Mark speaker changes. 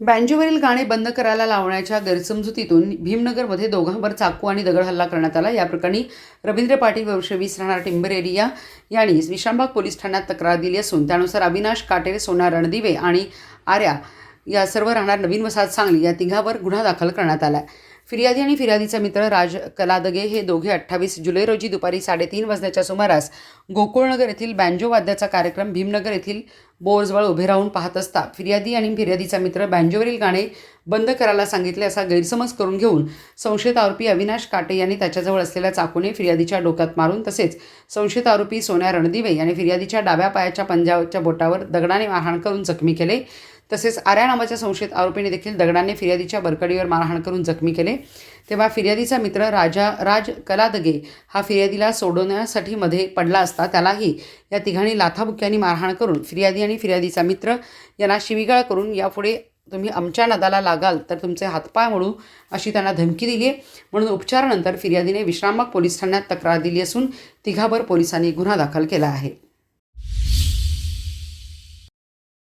Speaker 1: बँजोवरील गाणे बंद करायला लावण्याच्या गैरसमजुतीतून भीमनगरमध्ये दोघांवर चाकू आणि दगड हल्ला करण्यात आला. या प्रकरणी रवींद्र पाटील वर्ष वीस राहणार टिंबरेरिया यांनी विश्रामबाग पोलीस ठाण्यात तक्रार दिली असून त्यानुसार अविनाश काटेरे सोना रणदिवे आणि आर्या या सर्व राहणार नवीन वसाहत सांगली या तिघावर गुन्हा दाखल करण्यात आला आहे. फिर्यादी आणि फिर्यादीचा मित्र राज कलादगे हे दोघे अठ्ठावीस जुलै रोजी दुपारी साडेतीन वाजण्याच्या सुमारास गोकुळनगर येथील बँजो वाद्याचा कार्यक्रम भीमनगर येथील बोरजवळ उभे राहून पाहत असता फिर्यादी आणि फिर्यादीचा मित्र बँजोवरील गाणे बंद करायला सांगितले असा गैरसमज करून घेऊन संशयित आरोपी अविनाश काटे यांनी त्याच्याजवळ असलेल्या चाकूने फिर्यादीच्या डोक्यात मारून तसेच संशयित आरोपी सोन्या रणदिवे यांनी फिर्यादीच्या डाव्या पायाच्या पंजाच्या बोटावर दगडाने मारहाण करून जखमी केले. तसेच आर्या नावाच्या संशयित आरोपीने देखील दगडाने फिर्यादीच्या बरकडीवर मारहाण करून जखमी केले. तेव्हा फिर्यादीचा मित्र राजा राज कलादगे हा फिर्यादीला सोडवण्यासाठी मध्ये पडला असता त्यालाही या तिघांनी लाथाबुक्यांनी मारहाण करून फिर्यादी आणि फिर्यादीचा मित्र यांना शिवीगाळ करून यापुढे तुम्ही आमच्या नदाला लागाल तर तुमचे हातपाय मोडू अशी त्यांना धमकी दिली आहे म्हणून उपचारानंतर फिर्यादीने विश्रामबाग पोलीस ठाण्यात तक्रार दिली असून तिघावर पोलिसांनी गुन्हा दाखल केला आहे.